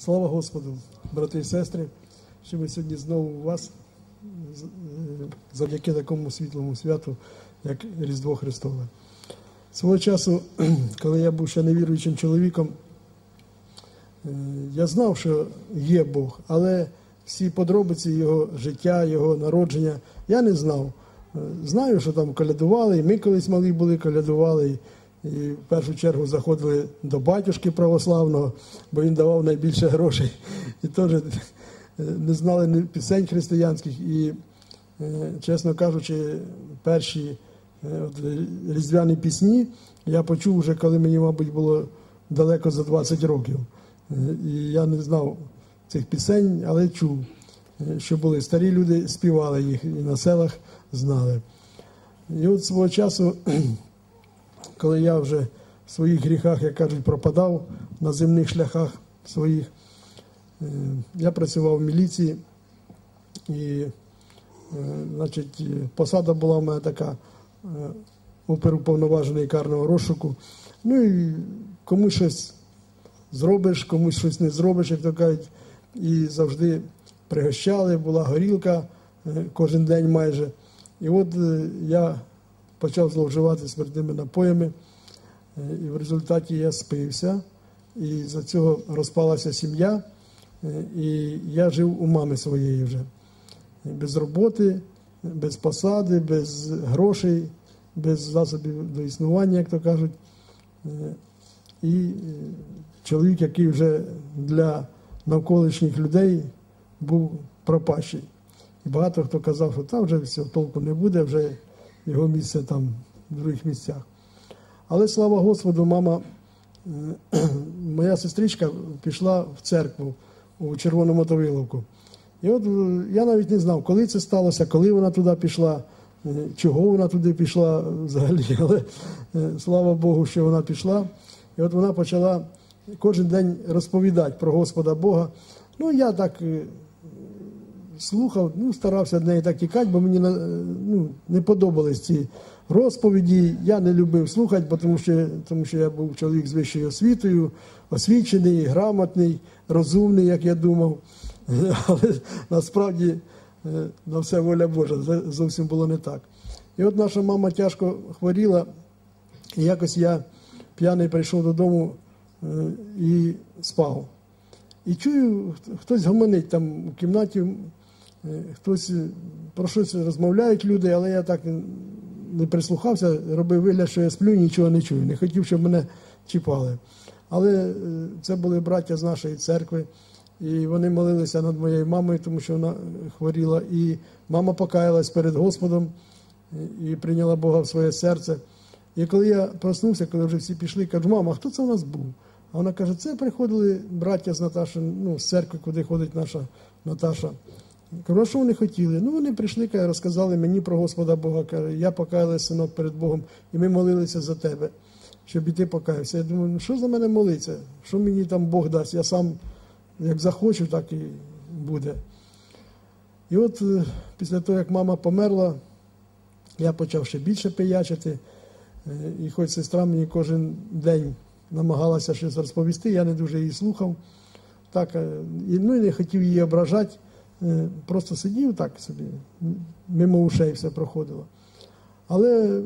Слава Господу, брати і сестри, що ми сьогодні знову у вас е, завдяки такому світлому святу, як Різдво Христове. Свого часу, коли я був ще невіруючим чоловіком, е, я знав, що є Бог, але всі подробиці його життя, його народження я не знав. Е, Знаю, що там колядували, і ми колись малі були, колядували. І в першу чергу заходили до батюшки православного, бо він давав найбільше грошей. І теж е, не знали ні пісень християнських. І, е, чесно кажучи, перші е, от, різдвяні пісні я почув вже, коли мені, мабуть, було далеко за 20 років. І я не знав цих пісень, але чув, що були старі люди, співали їх і на селах знали. І от свого часу, коли я вже в своїх гріхах, як кажуть, пропадав на земних шляхах своїх, е, я працював в міліції, і е, значить, посада була в мене така е, оперуповноважений карного розшуку. Ну і комусь щось зробиш, комусь щось не зробиш, як то кажуть, і завжди пригощали, була горілка кожен день майже. І от я почав зловживати спиртними напоями, е, і в результаті я спився, і за цього розпалася сім'я, е, і я жив у мами своєї вже. Без роботи, без посади, без грошей, без засобів до існування, як то кажуть. Е, І чоловік, який вже для навколишніх людей був пропащий. І багато хто казав, що там вже все, толку не буде, вже його місце там в других місцях. Але слава Господу, мама, е, моя сестричка пішла в церкву у Червону Мотовиловку. І от е, я навіть не знав, коли це сталося, коли вона туди пішла, е, чого вона туди пішла взагалі. Але слава Богу, що вона пішла. І от вона почала кожен день розповідати про Господа Бога. Ну, я так слухав, ну, старався від неї так тікати, бо мені ну, не подобались ці розповіді. Я не любив слухати, тому що, тому що я був чоловік з вищою освітою, освічений, грамотний, розумний, як я думав. Але насправді е, на все воля Божа, це зовсім було не так. І от наша мама тяжко хворіла, і якось я п'яний прийшов додому е, і спав. І чую, хтось гомонить там у кімнаті, е, хтось е, про щось розмовляють люди, але я так не прислухався, робив вигляд, що я сплю, нічого не чую. Не хотів, щоб мене чіпали. Але е, це були браття з нашої церкви, і вони молилися над моєю мамою, тому що вона хворіла. І мама покаялась перед Господом е, і прийняла Бога в своє серце. І коли я проснувся, коли вже всі пішли, кажу, мама, хто це у нас був? А вона каже, це приходили браття з Наташі, ну, з церкви, куди ходить наша Наташа. Що вони хотіли? Ну, вони прийшли, розказали мені про Господа Бога. Каже, я покаялася, синок, перед Богом, і ми молилися за тебе, щоб і ти покаявся. Я думаю, ну що за мене молиться? Що мені там Бог дасть? Я сам як захочу, так і буде. І от е, після того, як мама померла, я почав ще більше пиячити. Е, І хоч сестра мені кожен день намагалася щось розповісти, я не дуже її слухав. Так, е, ну і не хотів її ображати, просто сидів так собі, мимо ушей все проходило. Але е,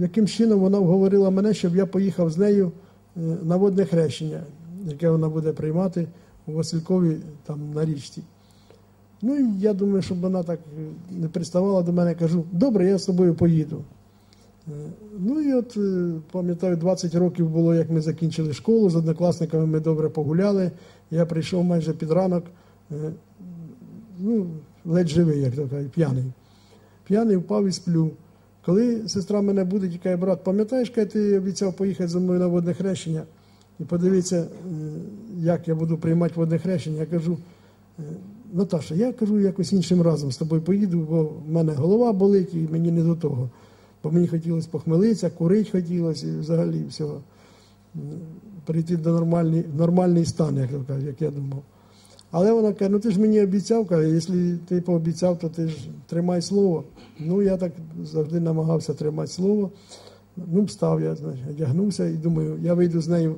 яким чином вона вговорила мене, щоб я поїхав з нею е, на водне хрещення, яке вона буде приймати у Василькові там на річці. Ну і я думаю, щоб вона так е, не приставала до мене, кажу, добре, я з тобою поїду. Е, Ну і от е, пам'ятаю, 20 років було, як ми закінчили школу, з однокласниками ми добре погуляли. Я прийшов майже під ранок, е, ну, ледь живий, як то кажуть, п'яний. П'яний впав і сплю. Коли сестра мене буде, каже, брат, пам'ятаєш, коли ти обіцяв поїхати зі мною на водне хрещення і подивитися, е, як я буду приймати водне хрещення, я кажу, е, Наташа, я кажу, якось іншим разом з тобою поїду, бо в мене голова болить і мені не до того. Бо мені хотілося похмелитися, курити хотілося і взагалі всього. Прийти до нормальний, нормальний стан, як я думав. Але вона каже, ну ти ж мені обіцяв, каже, якщо ти пообіцяв, то ти ж тримай слово. Ну, я так завжди намагався тримати слово. Ну, встав я, значить, одягнувся і думаю, я вийду з нею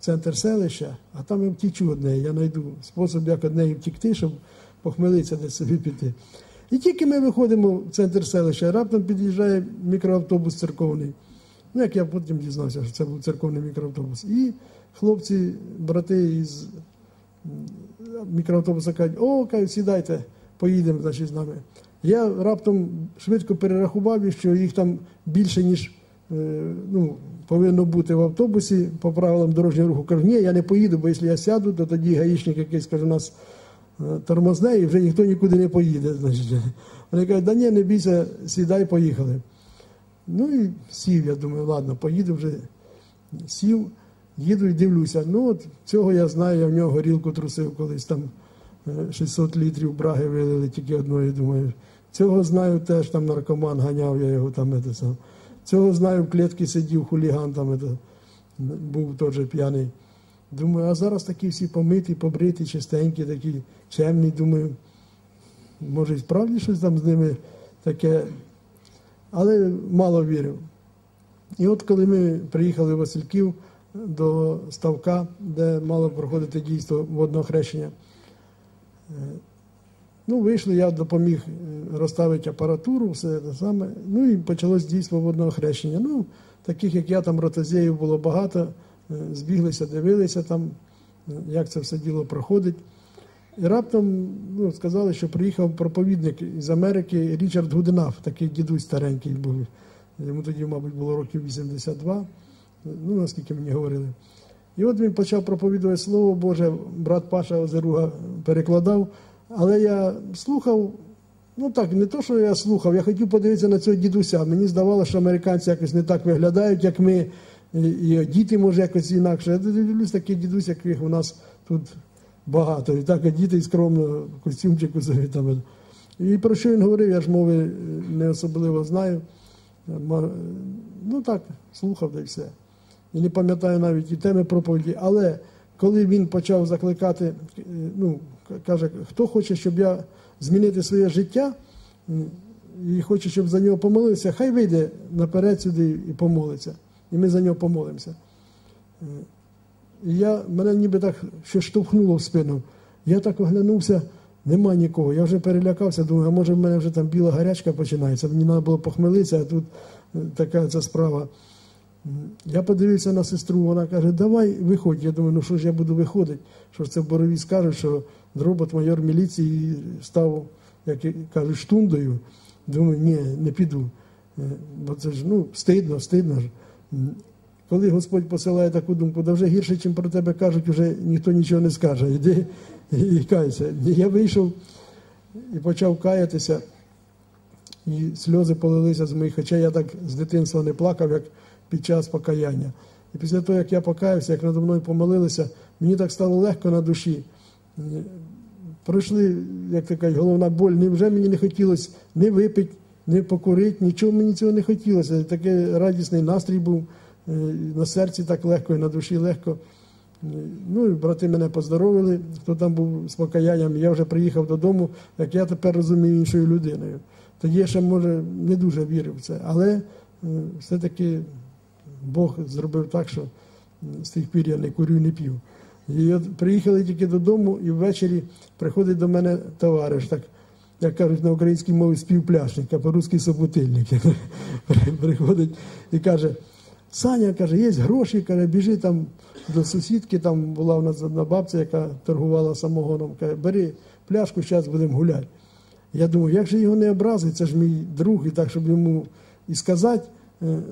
в центр селища, а там я втічу одне. Я знайду спосіб, як однею втікти, щоб похмелитися десь собі піти. І тільки ми виходимо в центр селища, раптом під'їжджає мікроавтобус церковний. Ну, як я потім дізнався, що це був церковний мікроавтобус. І хлопці, брати із мікроавтобуса кажуть, о, кажуть, сідайте, поїдемо значить, з нами. Я раптом швидко перерахував, що їх там більше, ніж е, ну, повинно бути в автобусі по правилам дорожнього руху. Кажу, ні, я не поїду, бо якщо я сяду, то тоді гаїчник якийсь каже, нас е, тормозне і вже ніхто нікуди не поїде. Значить. Вони кажуть, да ні, не бійся, сідай, поїхали. Ну і сів, я думаю, ладно, поїду вже. Сів, їду і дивлюся. Ну, от цього я знаю, я в нього горілку трусив колись там 600 е, літрів браги вилили тільки одної, думаю. Цього знаю теж там наркоман ганяв, я його там. Это, сам. Цього знаю, в клітці сидів хуліган там это, був теж п'яний. Думаю, а зараз такі всі помиті, побриті, чистенькі, такі чемні. Думаю, може і справді щось там з ними таке. Але мало вірив. І от коли ми приїхали в Васильків до ставка, де мало проходити дійство водного хрещення, ну, вийшли, я допоміг розставити апаратуру, все те саме. Ну і почалось дійство водного хрещення. Ну, таких, як я, там ротозеїв було багато, збіглися, дивилися там, як це все діло проходить. І раптом ну, сказали, що приїхав проповідник з Америки Річард Гуденаф, такий дідусь старенький був. Йому тоді, мабуть, було років 82, ну, наскільки мені говорили. І от він почав проповідувати Слово Боже, брат Паша Озеруга перекладав, але я слухав, ну так, не то, що я слухав, я хотів подивитися на цього дідуся. Мені здавалося, що американці якось не так виглядають, як ми, і діти, може, якось інакше. Я дивлюсь такий дідусь, яких у нас тут багато. І так, а діти скромно костюмчику собі там. І про що він говорив, я ж мови не особливо знаю. Ну так, слухав та все. І не пам'ятаю навіть і теми проповіді. Але коли він почав закликати, ну, каже, хто хоче, щоб я змінити своє життя і хоче, щоб за нього помолився, хай вийде наперед сюди і помолиться. І ми за нього помолимося. І я, мене ніби так щось штовхнуло в спину. Я так оглянувся, нема нікого. Я вже перелякався, думаю, а може в мене вже там біла гарячка починається. Мені треба було похмелитися, а тут е, така ця справа. Я подивився на сестру, вона каже, давай виходь. Я думаю, ну що ж я буду виходити? Що ж це в борові скажуть, що дробот майор міліції став, як кажуть, штундою. Думаю, ні, не піду. Е, бо це ж ну, стидно, стидно. ж. Коли Господь посилає таку думку, да вже гірше, чим про тебе кажуть, вже ніхто нічого не скаже. Іди і кайся. Я вийшов і почав каятися, і сльози полилися з моїх очей. Я так з дитинства не плакав, як під час покаяння. І після того, як я покаявся, як надо мною помолилися, мені так стало легко на душі. Пройшли, як така головна боль, вже мені не хотілося не випити, не покурити, нічого мені цього не хотілося. Такий радісний настрій був. Е, на серці так легко і на душі легко. Ну і брати мене поздоровили, хто там був з покаянням. Я вже приїхав додому, як я тепер розумію іншою людиною. Тоді я ще, може, не дуже вірив в це. Але е, все-таки Бог зробив так, що з тих пір я не курю, не п'ю. І от приїхали тільки додому, і ввечері приходить до мене товариш, так, як кажуть на українській мові співпляшник, а по-русски собутильник. Приходить і каже. Саня каже, є гроші, каже, біжи там до сусідки, там була у нас одна бабця, яка торгувала самогоном, каже, бери пляшку, зараз будемо гуляти. Я думаю, як же його не образить, це ж мій друг, і так, щоб йому і сказати,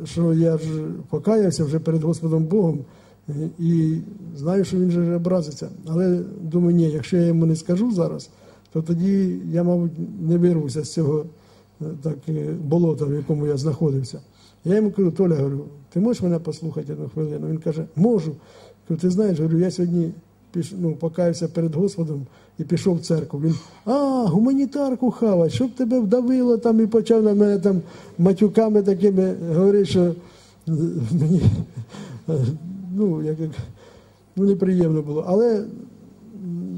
що я ж покаявся вже перед Господом Богом, е, і знаю, що він же образиться. Але думаю, ні, якщо я йому не скажу зараз, то тоді я, мабуть, не вирвуся з цього е, так, болота, в якому я знаходився. Я йому кажу, Толя, говорю, ти можеш мене послухати одну хвилину? Він каже, можу. Кажу, ти знаєш, говорю, я сьогодні піш, ну, покаявся перед Господом і пішов в церкву. Він, а, гуманітарку хавать, щоб тебе вдавило там і почав на мене там матюками такими говорити, що мені ну, як, ну, неприємно було. Але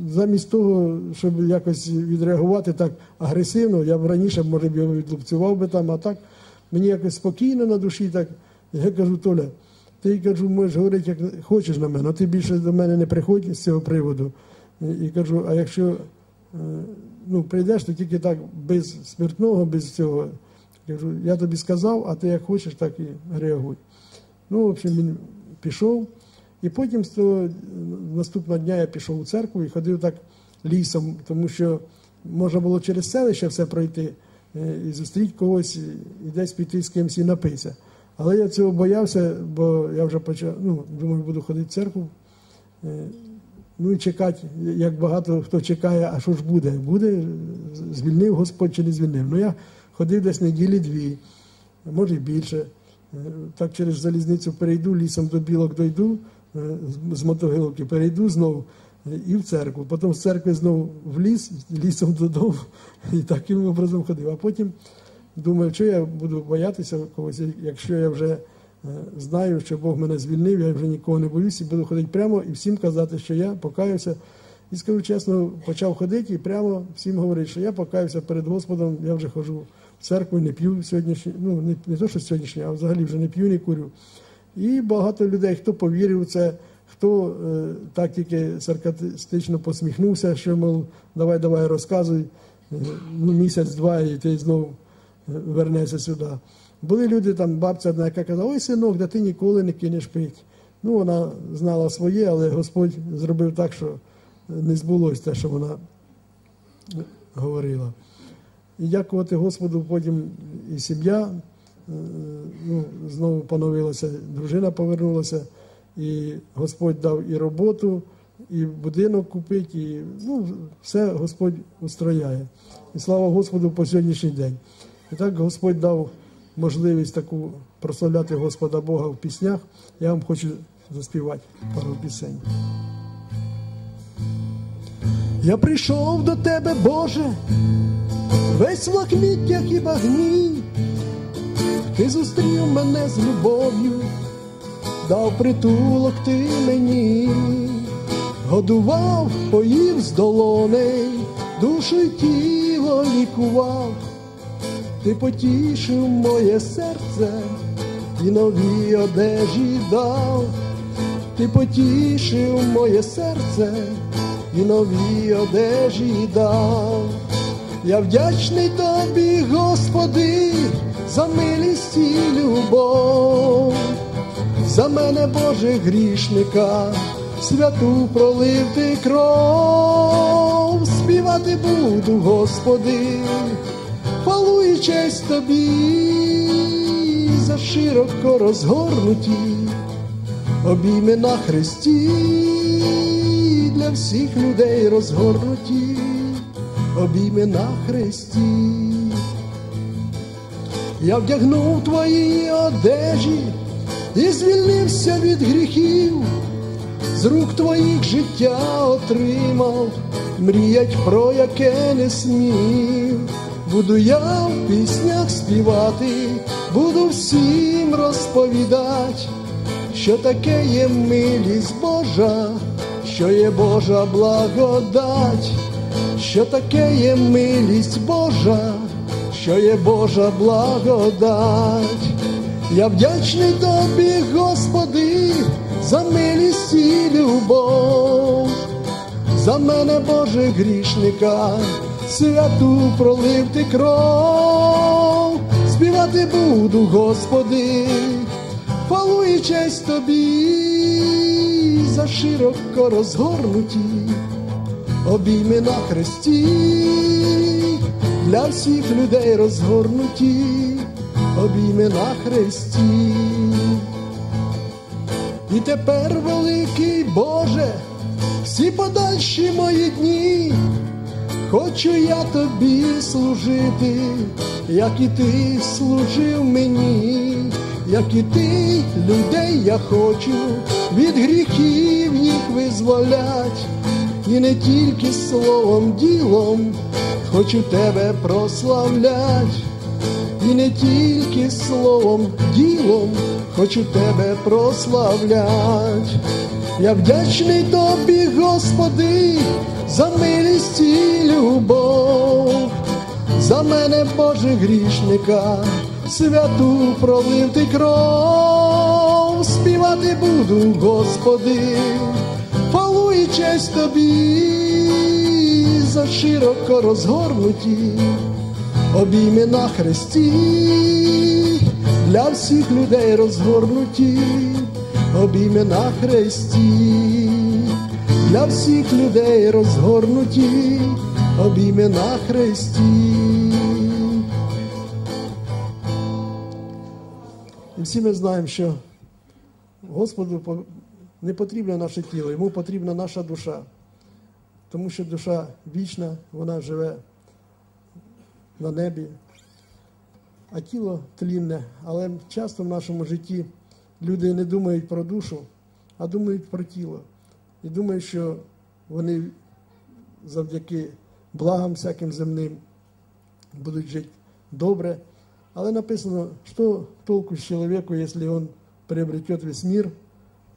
замість того, щоб якось відреагувати так агресивно, я б раніше, може б його відлупцював би там, а так. Мені якось спокійно на душі. так. Я кажу, Толя, ти кажу, можеш говорити, як хочеш на мене, але ти більше до мене не приходь з цього приводу. І, кажу, а якщо е, ну, прийдеш, то тільки так без спиртного, без цього. Кажу, я тобі сказав, а ти як хочеш, так і реагуй. Ну, в общем, він пішов. І потім з того наступного дня я пішов у церкву і ходив так лісом, тому що можна було через селище все пройти е, і зустріти когось, і десь піти з кимось і напитися. Але я цього боявся, бо я вже почав, ну, думаю, буду ходити в церкву. Е, Ну і чекати, як багато хто чекає, а що ж буде? Буде, звільнив Господь чи не звільнив. Ну я ходив десь неділі дві, може і більше. Е, Так через залізницю перейду, лісом до білок дойду, е, з мотогилки перейду знову і в церкву. Потім з церкви знову в ліс, лісом додому. І таким образом ходив. А потім думаю, що я буду боятися когось, якщо я вже. Знаю, що Бог мене звільнив, я вже нікого не боюся, і буду ходити прямо і всім казати, що я покаюся. І скажу чесно, почав ходити і прямо всім говорити, що я покаюся перед Господом, я вже ходжу в церкву, не п'ю сьогоднішній, ну не, не то, що сьогоднішній, а взагалі вже не п'ю, не курю. І багато людей, хто повірив у це, хто е, так тільки саркастично посміхнувся, що, мов, давай, давай, розказуй, е, ну, місяць-два, і ти знову вернешся сюди. Були люди, там бабця одна, яка казала, ой, синок, да ти ніколи не кинеш пить. Ну, вона знала своє, але Господь зробив так, що не збулося те, що вона говорила. І дякувати Господу, потім і сім'я ну, знову поновилася, дружина повернулася, і Господь дав і роботу, і будинок купити, і ну, все Господь устрояє. І слава Господу по сьогоднішній день. І так Господь дав можливість таку прославляти Господа Бога в піснях, я вам хочу заспівати пару пісень. Я прийшов до тебе, Боже, весь в лахміттях і багні, ти зустрів мене з любов'ю, дав притулок ти мені, годував, поїв з долоней, душу й тіло лікував ти потішив моє серце і нові одежі дав, ти потішив моє серце і нові одежі дав. Я вдячний тобі, Господи, за милість і любов, за мене, Боже грішника, святу пролив ти кров, співати буду, Господи честь тобі за широко розгорнуті обійми на хресті для всіх людей розгорнуті, обійми на хресті. Я вдягнув твої одежі і звільнився від гріхів, з рук твоїх життя отримав, мріять про яке не смів буду я в піснях співати, буду всім розповідати, що таке є милість Божа, що є Божа благодать, що таке є милість Божа, що є Божа благодать. Я вдячний тобі, Господи, за милість і любов, за мене, Боже грішника святу пролив ти кров, співати буду, Господи, хвалу і честь тобі за широко розгорнуті, обійми на хресті, для всіх людей розгорнуті, обійми на хресті. І тепер, великий Боже, всі подальші мої дні. Хочу я тобі служити, як і ти служив мені, як і ти людей я хочу від гріхів їх визволять, і не тільки словом, ділом хочу тебе прославлять, і не тільки словом, ділом хочу тебе прославлять. Я вдячний тобі, Господи за милість і любов, за мене, Боже грішника, святу пролив ти кров, співати буду, Господи, хвалу і честь тобі за широко розгорнуті обійми на хресті, для всіх людей розгорнуті, обійми на хресті, для всіх людей розгорнуті, обійми на хресті. І всі ми знаємо, що Господу не потрібне наше тіло, йому потрібна наша душа, тому що душа вічна, вона живе на небі, а тіло тлінне. Але часто в нашому житті люди не думають про душу, а думають про тіло. І думають, що вони завдяки благам всяким земним будуть жити добре. Але написано, що толку з чоловіку, якщо він приобретет весь мир,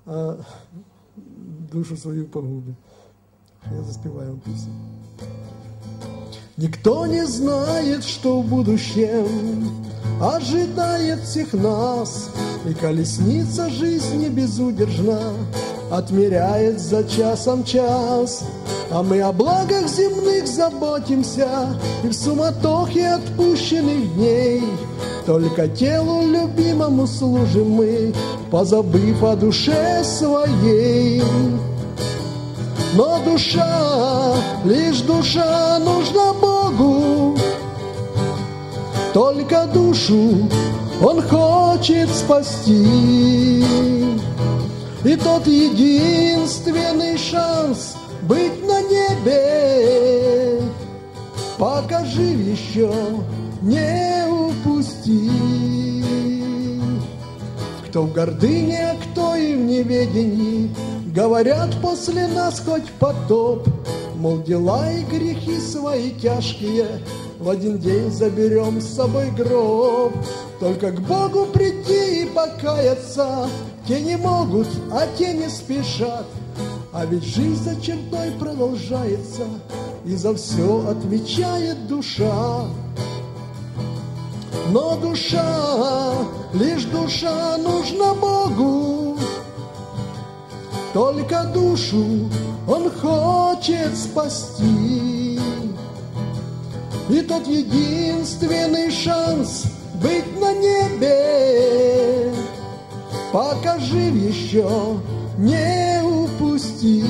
а душу свою погубить. Я заспеваю вам песню. Никто не знает, что в будущем ожидает всех нас, И колесница жизни безудержна отмеряет за часом час. А мы о благах земных заботимся, И в суматохе отпущенных дней Только телу любимому служим мы, Позабыв о душе своей. Но душа, лишь душа нужна Богу, Только душу Он хочет спасти. И тот единственный шанс быть на небе, Пока жив еще, не упусти. Кто в гордыне, а кто и в неведении, Говорят после нас хоть потоп, Мол, дела и грехи свои тяжкие В один день заберем с собой гроб. Только к Богу прийти и покаяться Те не могут, а те не спешат. А ведь жизнь за чертой продолжается, И за все отвечает душа. Но душа, лишь душа нужна Богу, только душу Он хочет спасти. И тот единственный шанс быть на небе, пока жив еще, не упусти.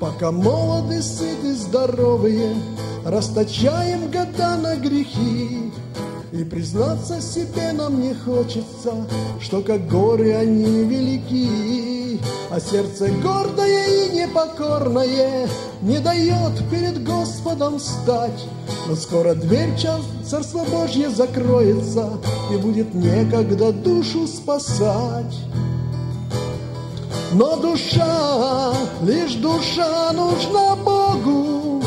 Пока молоды, сыты, здоровые, расточаем года на грехи, и признаться себе нам не хочется, что как горы они велики, а сердце гордое и непокорное не дает перед Господом стать. Но скоро дверь Царства Божье закроется, и будет некогда душу спасать. Но душа, лишь душа нужна Богу,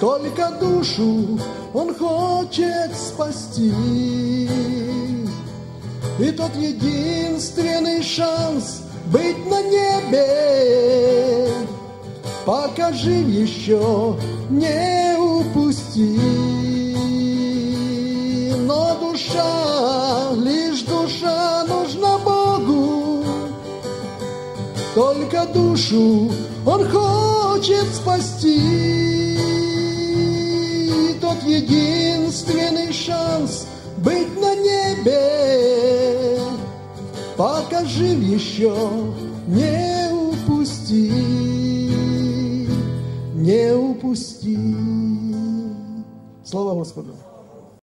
только душу Он хочет спасти. И тот единственный шанс быть на небе, пока жив еще, не упусти. Но душа, лишь душа нужна Богу, только душу Он хочет спасти. Тот единственный пока жив еще, не упусти, не упусти. Слава Господу!